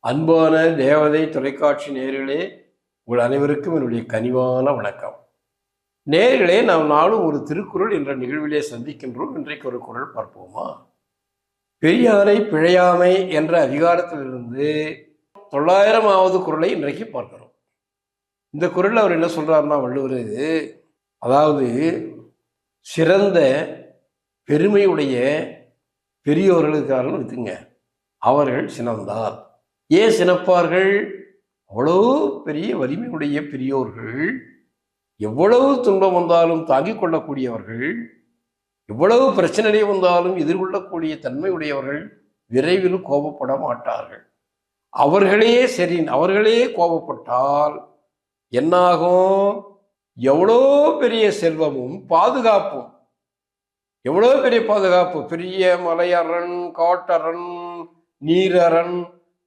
அன்பான தேவதை தொலைக்காட்சி நேர்களே உங்கள் அனைவருக்கும் என்னுடைய கனிவான வணக்கம். நேர்களே நாம் நாளும் ஒரு திருக்குறள் என்ற நிகழ்விலே சந்திக்கின்றோம். இன்றைக்கு ஒரு குறள் பார்ப்போமா? பெரியாரை பிழையாமை என்ற அதிகாரத்திலிருந்து தொள்ளாயிரமாவது குரலை இன்றைக்கு பார்க்கிறோம். இந்த குரல் அவர் என்ன சொல்கிறாருன்னா வள்ளுவர் அதாவது சிறந்த பெருமையுடைய பெரியோர்களுக்காரன்னு வித்துங்க அவர்கள் சினந்தார். ஏன் சினப்பார்கள் அவ்வளோ பெரிய வலிமையுடைய பெரியோர்கள் எவ்வளவு துன்பம் வந்தாலும் தாங்கிக் கொள்ளக்கூடியவர்கள் எவ்வளவு பிரச்சனை வந்தாலும் எதிர்கொள்ளக்கூடிய தன்மையுடையவர்கள் விரைவில் கோபப்பட மாட்டார்கள். அவர்களே சரி அவர்களே கோபப்பட்டால் என்னாகும்? எவ்வளோ பெரிய செல்வமும் பாதுகாப்பும். எவ்வளோ பெரிய பாதுகாப்பு? பெரிய மலையரண் காட்டரண் நீரரண்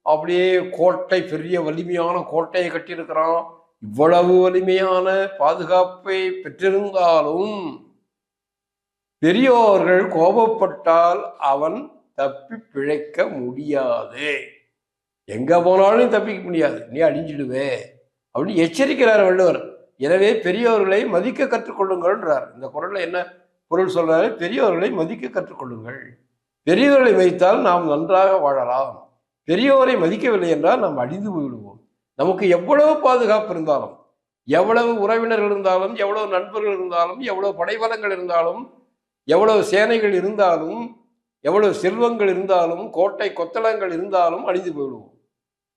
அப்படியே கோட்டை பெரிய வலிமையான கோட்டையை கட்டியிருக்கிறான். இவ்வளவு வலிமையான பாதுகாப்பை பெற்றிருந்தாலும் பெரியோர்கள் கோபப்பட்டால் அவன் தப்பி பிழைக்க முடியாது. எங்க போனாலும் தப்பிக்க முடியாது. நீ அழிஞ்சிடுவே. அப்படின்னு எச்சரிக்கிறார் வள்ளுவர். எனவே பெரியோர்களை மதிக்க கற்றுக்கொள்ளுங்கள்ன்றார் இந்த குரல்ல என்ன பொருள் சொல்றாரு? பெரியோர்களை மதிக்க கற்றுக்கொள்ளுங்கள். பெரியவர்களை வைத்தால் நாம் நன்றாக வாழலாம். பெரியோரை மதிக்கவில்லை என்றால் நாம் அழிந்து போய்விடுவோம். நமக்கு எவ்வளவு பாதுகாப்பு இருந்தாலும் எவ்வளவு உறவினர்கள் இருந்தாலும் எவ்வளவு நண்பர்கள் இருந்தாலும் எவ்வளவு படைபலங்கள் இருந்தாலும் எவ்வளவு சேனைகள் இருந்தாலும் எவ்வளவு செல்வங்கள் இருந்தாலும் கோட்டை கொத்தளங்கள் இருந்தாலும் அழிந்து போய்விடுவோம்.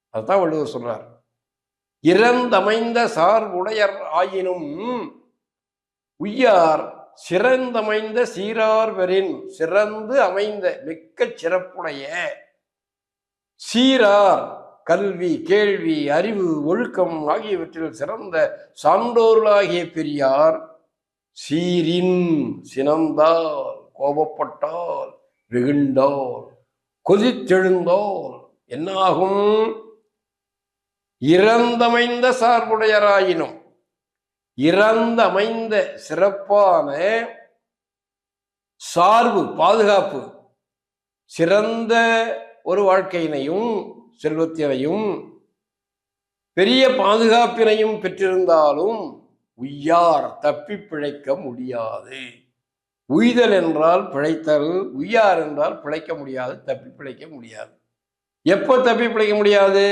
அதுதான் வள்ளுவர் சொல்றார். இறந்தமைந்த சார் உடையர் ஆயினும் உய்யார் சிறந்தமைந்த சீரார்வரின் சிறந்து அமைந்த மிக்க சிறப்புடைய சீரார் கல்வி கேள்வி அறிவு ஒழுக்கம் ஆகியவற்றில் சிறந்த சான்றோர்களாகிய பெரியார் சீரின் சினந்தால் கோபப்பட்டால் வெகுண்டால் கொதித்தெழுந்தால் என்னாகும்? இறந்தமைந்த சார்புடையராயினும் இறந்தமைந்த சிறப்பான சார்பு பாதுகாப்பு சிறந்த ஒரு வாழ்க்கையினையும் செல்வத்தினையும் பெரிய பாதுகாப்பினையும் பெற்றிருந்தாலும் உய்யார் தப்பி பிழைக்க முடியாது. உய்தல் என்றால் பிழைத்தல் உய்யார் என்றால் பிழைக்க முடியாது தப்பி பிழைக்க முடியாது. எப்போ தப்பி பிழைக்க முடியாது?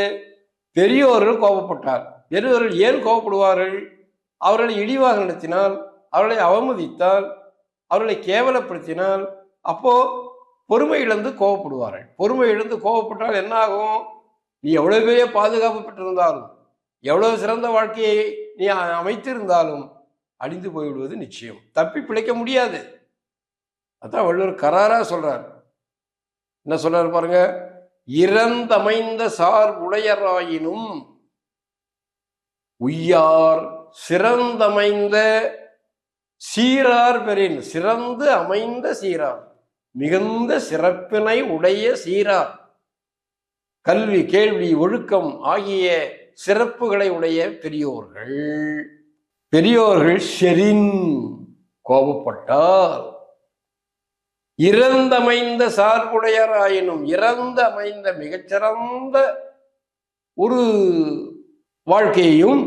பெரியோர்கள் கோபப்பட்டார். பெரியோர்கள் ஏன் கோபப்படுவார்கள்? அவர்களை இழிவாக நடத்தினால் அவர்களை அவமதித்தால் அவர்களை கேவலப்படுத்தினால் அப்போ பொறுமை இழந்து கோவப்படுவார்கள். பொறுமை இழந்து கோவப்பட்டால் என்ன ஆகும் நீ எவ்வளவு பெரிய பாதுகாப்பு பெற்றிருந்தாலும் எவ்வளவு சிறந்த வாழ்க்கையை நீ அமைத்திருந்தாலும் அழிந்து போய்விடுவது நிச்சயம். தப்பி பிழைக்க முடியாது. அதான் வள்ளுவர் கராரா சொல்றார். என்ன சொல்றாரு பாருங்க? இறந்தமைந்த சார் உடையராயினும் உய்யார் சிறந்தமைந்த சீரார் பெறின். சிறந்து அமைந்த சீரார். மிகுந்த சிறப்பினை உடைய சீரார். கல்வி கேள்வி ஒழுக்கம் ஆகிய சிறப்புகளை உடைய பெரியோர்கள். பெரியோர்கள் ஷெரின் கோபப்பட்டால். இறந்தமைந்த சார்புடையராயினும் இறந்த அமைந்த மிகச்சிறந்த ஒரு வாழ்க்கையையும்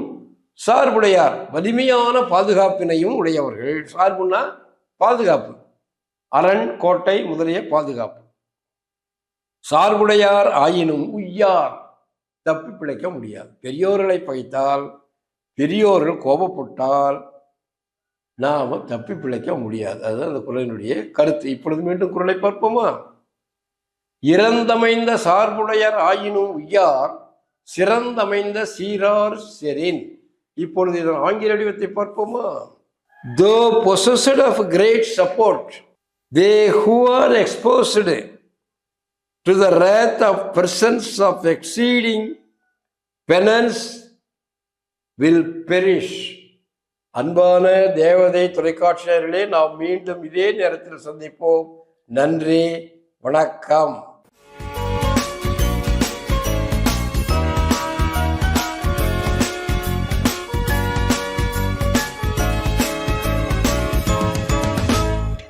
சார்புடையார் வலிமையான பாதுகாப்பினையும் உடையவர்கள். சார்புன்னா பாதுகாப்பு. அரண் கோட்டை முதலிய பாதுகாப்பு. சார்புடையார் ஆயினும் உய்யார் தப்பி பிழைக்க முடியாது. பெரியோர்களை பகைத்தால் பெரியோர்கள் கோபப்பட்டால் நாம் தப்பி பிழைக்க முடியாது. அதுதான் அந்த குரலினுடைய கருத்து. இப்பொழுது மீண்டும் குரலை பார்ப்போமா? இறந்தமைந்த சார்புடையர் ஆயினும் உய்யார் சிறந்தமைந்த சீரார் செரின் இப்பொழுது இதன் ஆங்கில வடிவத்தை பார்ப்போமா? The possessed of great support they who are exposed to the wrath of persons of exceeding penance will perish அன்பான தேவதை தொலைக்காட்சியர்களே நாம் மீண்டும் இதே நேரத்தில் சந்திப்போம். நன்றி வணக்கம்.